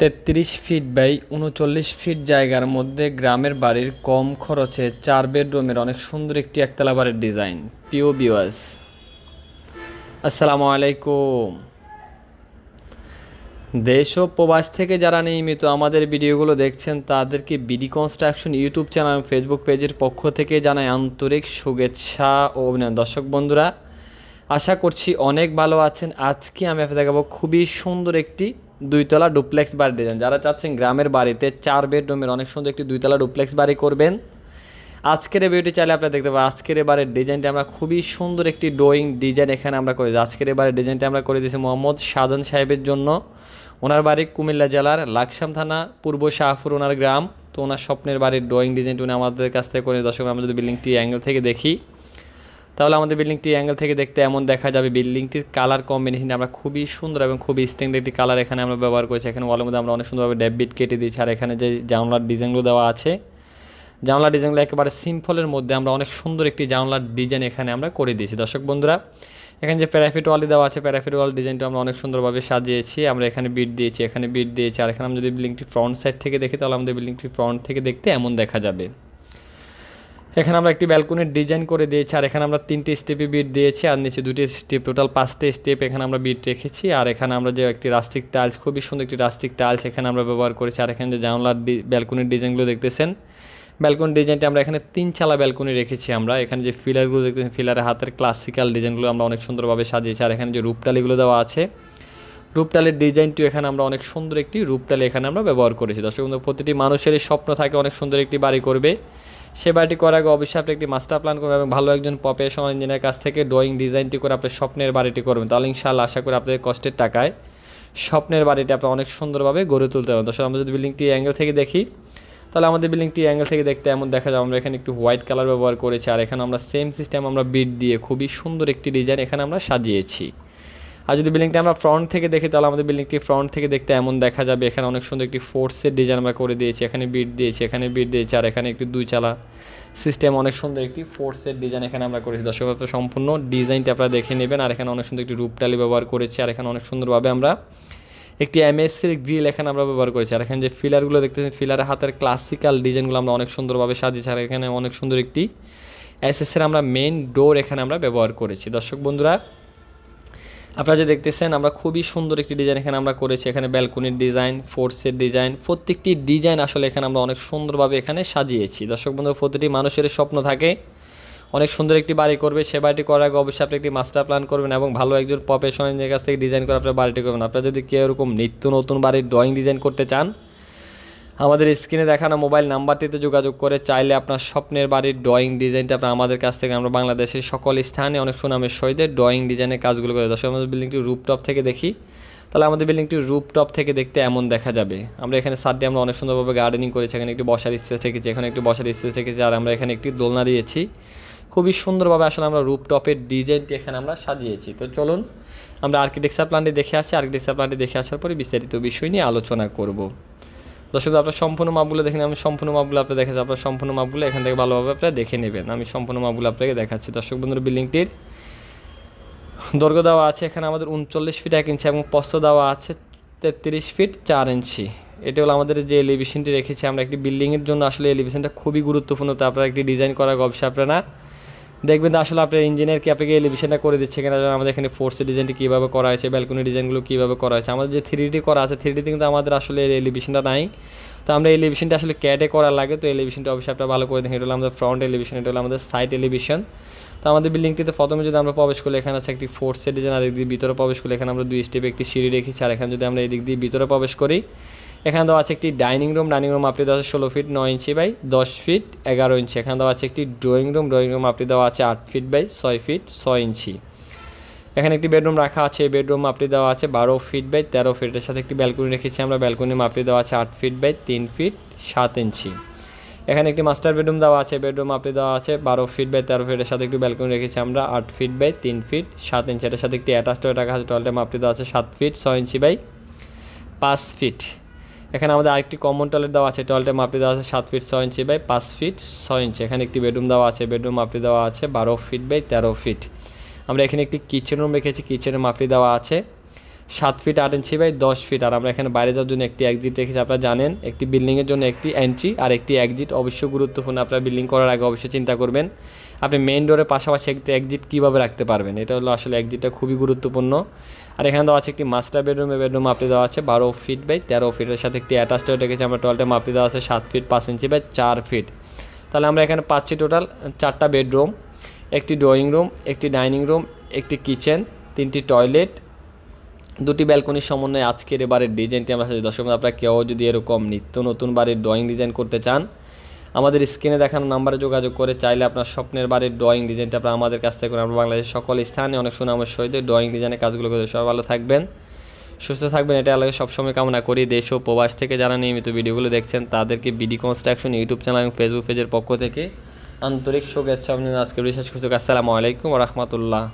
তেত্রিশ feet by উনচল্লিশ fit জায়গার মধ্যে গ্রামের বাড়ির কম খরচে চার বেডরুমের অনেক সুন্দর একটি একতলা বাড়ির ডিজাইন। পিও বিওয়াস আসসালামু আলাইকুম। দেশ ও প্রবাস থেকে যারা নিয়মিত আমাদের ভিডিওগুলো দেখছেন, তাদেরকে BD construction YouTube channel Facebook পেজের পক্ষ থেকে জানাই আন্তরিক শুভেচ্ছা ও অভিনন্দন। দর্শক বন্ধুরা, আশা করছি অনেক ভালো আছেন। আজকে আমি আপনাদের দেখাবো খুবই সুন্দর একটি দুইতলা ডুপ্লেক্স বাড়ি ডিজাইন যারা চাচ্ছেন গ্রামের বাড়িতে চার বেডরুমের অনেক সুন্দর একটি দুইতলা ডুপ্লেক্স বাড়ি করবেন। আজকের এই ভিডিওটি চাইলে আপনারা দেখতে পাবেন আজকের এবারের ডিজাইনটা আমরা খুবই সুন্দর একটি ড্রয়িং ডিজাইন এখানে আমরা করে আজকের এবারের ডিজাইনটা আমরা করে দিয়েছি মোহাম্মদ শাহজান সাহেবের জন্য। ওনার বাড়ি কুমিল্লা জেলার লাকসাম থানা, পূর্ব শাহপুর ওনার গ্রাম। তো ওনার স্বপ্নের বাড়ির ড্রয়িং ডিজাইনটি উনি আমাদের কাছ থেকে করে দর্শক, আমরা যদি বিল্ডিংটি অ্যাঙ্গেল থেকে দেখি। তাহলে আমাদের বিল্ডিংটি অ্যাঙ্গেল থেকে দেখতে এমন দেখা যাবে। বিল্ডিংটির কালার কম্বিনেশন আমরা খুবই সুন্দর এবং খুবই স্ট্যান্ডার্ড একটি কালার এখানে আমরা ব্যবহার করেছি। এখানে ওয়ালের মধ্যে আমরা অনেক সুন্দরভাবে ডেবিট কেটে দিয়েছি। আর এখানে যে জানলার ডিজাইনগুলো দেওয়া আছে, জানলার ডিজাইনগুলো একেবারে সিম্পলের মধ্যে আমরা অনেক সুন্দর একটি জানলার ডিজাইন এখানে আমরা করে দিয়েছি। দর্শক বন্ধুরা, এখানে যে প্যারাফিট ওয়ালি দেওয়া আছে প্যারাফিট ওয়াল ডিজাইনটা আমরা অনেক সুন্দরভাবে সাজিয়েছি। আমরা এখানে বিট দিয়েছি, এখানে বিট দিয়েছি। আর এখানে আমরা যদি বিল্ডিংটি ফ্রন্ট সাইড থেকে দেখি, তাহলে আমাদের বিল্ডিংটি ফ্রন্ট থেকে দেখতে এমন দেখা যাবে। এখানে আমরা একটি ব্যালকনির ডিজাইন করে দিয়েছি, আর এখানে আমরা তিনটি স্টেপে বিট দিয়েছি, আর নিচে দুটি স্টেপ টোটাল পাঁচটি স্টেপ এখানে আমরা বিট রেখেছি, আর এখানে আমরা যে একটি রাস্টিক টাইলস খুবই সুন্দর একটি রাস্টিক টাইলস এখানে আমরা ব্যবহার করেছি, আর এখানে যে জানলার ব্যালকনির ডিজাইনগুলো দেখতেছেন ব্যালকনি ডিজাইনটি আমরা এখানে তিন চালা ব্যালকনি রেখেছি আমরা, এখানে যে ফিলারগুলো দেখতেছেন ফিলারের হাতের ক্লাসিক্যাল ডিজাইনগুলো আমরা অনেক সুন্দরভাবে সাজিয়েছি, আর এখানে যে রূপটালিগুলো দেওয়া আছে রূপটালের ডিজাইনটিও এখানে আমরা অনেক সুন্দর একটি রূপটালি এখানে আমরা ব্যবহার করেছি, দর্শক বন্ধু প্রতিটি মানুষেরই স্বপ্ন থাকে অনেক সুন্দর একটি বাড়ি করবে সে বাড়িটি করার আগে অবশ্যই আপনি একটি মাস্টার প্ল্যান করবেন এবং ভালো একজন প্রফেশনাল ইঞ্জিনিয়ার কাছ থেকে ড্রয়িং ডিজাইনটি করে আপনার স্বপ্নের বাড়িটি করবেন। তাহলে ইনশাআল্লাহ আশা করি আপনাদের কষ্টের টাকায় স্বপ্নের বাড়িটি আপনি অনেক সুন্দরভাবে গড়ে তুলতে পারবেন। দর্শক, আমরা যদি বিল্ডিংটি অ্যাঙ্গেল থেকে দেখি, তাহলে আমাদের বিল্ডিংটি অ্যাঙ্গেল থেকে দেখতে এমন দেখা যায়, আমরা এখানে একটু হোয়াইট কালার ব্যবহার করেছি, আর এখানে আমরা সেম সিস্টেম আমরা বিট দিয়ে খুবই সুন্দর একটি ডিজাইন এখানে আমরা সাজিয়েছি। আর যদি বিল্ডিংটা আমরা ফ্রন্ট থেকে দেখি, তাহলে আমাদের বিল্ডিংটি ফ্রন্ট থেকে দেখতে এমন দেখা যাবে। এখানে অনেক সুন্দর একটি ফোর্সের ডিজাইন আমরা করে দিয়েছি। এখানে বিট দিয়েছি, এখানে বিট দিয়েছি, আর এখানে একটি দুই চালা সিস্টেম অনেক সুন্দর একটি ফোর্সের ডিজাইন এখানে আমরা করেছি। দর্শক সম্পূর্ণ ডিজাইনটা আপনারা দেখে নেবেন। আর এখানে অনেক সুন্দর একটি রূপটালি ব্যবহার করেছি, আর এখানে অনেক সুন্দরভাবে আমরা একটি এমএসসির গ্রিল এখানে আমরা ব্যবহার করেছি। আর এখানে যে ফিলারগুলো দেখতেছেন ফিলারের হাতের ক্লাসিক্যাল ডিজাইনগুলো আমরা অনেক সুন্দরভাবে সাজিয়েছি। আর এখানে অনেক সুন্দর একটি এসএসের আমরা মেন ডোর এখানে আমরা ব্যবহার করেছি। দর্শক, বন্ধুরা আপনারা যে দেখতেছেন, আমরা খুবই সুন্দর একটি ডিজাইন এখানে আমরা করেছি। এখানে ব্যালকনির ডিজাইন ফোর্সের ডিজাইন প্রত্যেকটি ডিজাইন আসলে এখানে আমরা অনেক সুন্দরভাবে এখানে সাজিয়েছি। দর্শক বন্ধু প্রতিটি মানুষের স্বপ্ন থাকে। অনেক সুন্দর একটি বাড়ি করবে, সে বাড়িটি করার আগে অবশ্যই আপনি একটি মাস্টার প্ল্যান করবেন এবং ভালো একজন প্রফেশনালের কাছ থেকে ডিজাইন করে আপনার বাড়িটি করবেন। আপনারা যদি কেউ এরকম নিত্য নতুন বাড়ির ড্রয়িং ডিজাইন করতে চান আমাদের স্ক্রিনে দেখানো মোবাইল নাম্বারটিতে যোগাযোগ করে চাইলে আপনার স্বপ্নের বাড়ির ড্রয়িং ডিজাইনটা আপনার আমাদের কাছ থেকে আমরা বাংলাদেশের সকল স্থানে অনেক সুনামের সহিত ড্রয়িং ডিজাইনের কাজগুলো করে দর্শক, আমাদের বিল্ডিংটি রুপটপ থেকে দেখি। তাহলে আমাদের বিল্ডিংটি রুপটপ থেকে দেখতে এমন দেখা যাবে। আমরা এখানে সারটি আমরা অনেক সুন্দরভাবে গার্ডেনিং করেছি, এখানে একটি বসার স্পেস রেখেছি, এখানে একটি বসার স্পেস রেখেছি, আর আমরা এখানে একটি দোলনা দিয়েছি। খুবই সুন্দরভাবে আসলে আমরা রুপটপের ডিজাইনটি এখানে আমরা সাজিয়েছি। তো চলুন, আমরা আর্কিটেকচার প্ল্যানটি দেখে আসি। আর্কিটেকচার প্ল্যানটি দেখে আসার পরে বিস্তারিত বিষয় নিয়ে আলোচনা করব। দর্শক আপনার সম্পূর্ণ মাপগুলো দেখেন, আমি সম্পূর্ণ মাপগুলো আপনার দেখেছি আপনার সম্পূর্ণ মাপগুলো এখান থেকে ভালোভাবে আপনারা দেখে নেবেন। আমি সম্পূর্ণ মাপগুলো আপনাকে দেখাচ্ছি। দর্শক বন্ধুর, বিল্ডিংটির দৈর্ঘ্য দেওয়া আছে এখানে আমাদের উনচল্লিশ ফিট এক ইঞ্চি এবং পস্ত দেওয়া আছে তেত্রিশ ফিট চার ইঞ্চি। এটি হলো আমাদের যে এলিভেশনটি রেখেছি, আমরা একটি বিল্ডিংয়ের জন্য আসলে এলিভেশনটা খুবই গুরুত্বপূর্ণ। তো আপনারা একটি ডিজাইন করা ব্যবসা আপনারা দেখবেন আসলে আপনার ইঞ্জিনিয়ার কি আপনাকে এলিভেশনটা করে দিচ্ছে কিনা আমাদের এখানে ফোর্সের ডিজাইনটি কীভাবে করা হয়েছে ব্যালকনি ডিজাইনগুলো কীভাবে করা হয়েছে। আমাদের যে থ্রি করা আছে থ্রি কিন্তু আমাদের আসলে এলিভেশনটা নাই। তো আমরা এলিভেশনটা আসলে ক্যাটে করা লাগে, তো এলিভেশনটা অবশ্যই আপনার ভালো করে দেখেন। এটা হলো আমাদের ফ্রন্ট এলিভেশন এটা হলো আমাদের সাইড এলিভেশন তো আমাদের বিল্ডিংটিতে প্রথমে যদি আমরা প্রবেশ করলে এখানে আছে একটি ফোর্সের ডিজাইন আর দিক ভিতরে প্রবেশ করলে এখানে আমরা দুই স্টেপে একটি সিঁড়ি রেখেছি, আর এখানে যদি আমরা এদিক দিয়ে ভিতরে প্রবেশ করি এখানে দেওয়া আছে একটি ডাইনিং রুম ডাইনিং রুম আপনি দেওয়া আছে ষোলো ফিট নয় ইঞ্চি বাই দশ ফিট এগারো ইঞ্চি। এখানে দেওয়া আছে একটি ড্রয়িং রুম ড্রয়িং রুম আপনি দেওয়া আছে আট ফিট বাই ছয় ফিট ছয় ইঞ্চি। এখানে একটি বেডরুম রাখা আছে বেডরুম মাপটি দেওয়া আছে বারো ফিট বাই তেরো ফিটের সাথে একটি ব্যালকনি রেখেছি আমরা, ব্যালকনি মাপটি দেওয়া আছে আট ফিট বাই তিন ফিট সাত ইঞ্চি। এখানে একটি মাস্টার বেডরুম দেওয়া আছে বেডরুম মাপটি দেওয়া আছে বারো ফিট বাই তেরো ফিটের সাথে একটি ব্যালকনি রেখেছি আমরা, আট ফিট বাই তিন ফিট সাত ইঞ্চি। এটার সাথে একটি অ্যাটাচ টয়লেট রাখা আছে টয়লেটের মাপটি দেওয়া আছে সাত ফিট ছয় ইঞ্চি বাই পাঁচ ফিট। এখানে আমাদের আরেকটি কমন টয়লেট দেওয়া আছে। টয়লেটের মাপটি দেওয়া আছে সাত ফিট ছয় ইঞ্চি বাই পাঁচ ফিট ছয় ইঞ্চি। এখানে একটি বেডরুম দেওয়া আছে। বেডরুম মাপটি দেওয়া আছে বারো ফিট বাই তেরো ফিট আমরা এখানে একটি কিচেন রুম রেখেছি। কিচেনের মাপটি দেওয়া আছে সাত ফিট আট ইঞ্চি বাই দশ ফিট আর আমরা এখানে বাইরে যাওয়ার জন্য একটি এক্সিট রেখেছি। আপনারা জানেন, একটি বিল্ডিংয়ের জন্য একটি এন্ট্রি আর একটি এক্সিট অবশ্যই গুরুত্বপূর্ণ। আপনারা বিল্ডিং করার আগে অবশ্যই চিন্তা করবেন আপনি মেইন ডোরের পাশাপাশি একটি এক্সিট কীভাবে রাখতে পারবেন? এটা হলো আসলে এক্সিটটা খুবই গুরুত্বপূর্ণ। আর এখানে দেওয়া আছে একটি মাস্টার বেডরুমে বেডরুম আপনি দেওয়া আছে বারো ফিট বাই তেরো ফিটের সাথে একটি অ্যাটাচড রেখেছি। আমরা টয়লেটের মাপটি দেওয়া আছে সাত ফিট পাঁচ ইঞ্চি বাই চার ফিট তাহলে আমরা এখানে পাচ্ছি টোটাল চারটা বেডরুম একটি ড্রয়িং রুম একটি ডাইনিং রুম একটি কিচেন তিনটি টয়লেট দুটি ব্যালকনির সমন্বয়ে আজকের এবারের ডিজাইনটি আমরা দর্শক আপনারা কেউ যদি এরকম নিত্য নতুন বাড়ির ড্রয়িং ডিজাইন করতে চান আমাদের স্ক্রিনে দেখানো নাম্বারে যোগাযোগ করে চাইলে আপনার স্বপ্নের বাড়ির ড্রয়িং ডিজাইনটা আপনারা আমাদের কাছ থেকে আমরা বাংলাদেশের সকল স্থানে অনেক সুনামের সহিত ড্রয়িং ডিজাইনের কাজগুলো করে সবাই ভালো থাকবেন, সুস্থ থাকবেন। এটা আলাদা সবসময় কামনা করি। দেশ ও প্রবাস থেকে যারা নিয়মিত ভিডিওগুলো দেখছেন, তাদেরকে বিডি কনস্ট্রাকশন ইউটিউব চ্যানেল এবং ফেসবুক পেজের পক্ষ থেকে আন্তরিক শুভেচ্ছা। আপনাদের আজকে বিশেষ কিছু আসসালামু আলাইকুম রহমতুল্লাহ।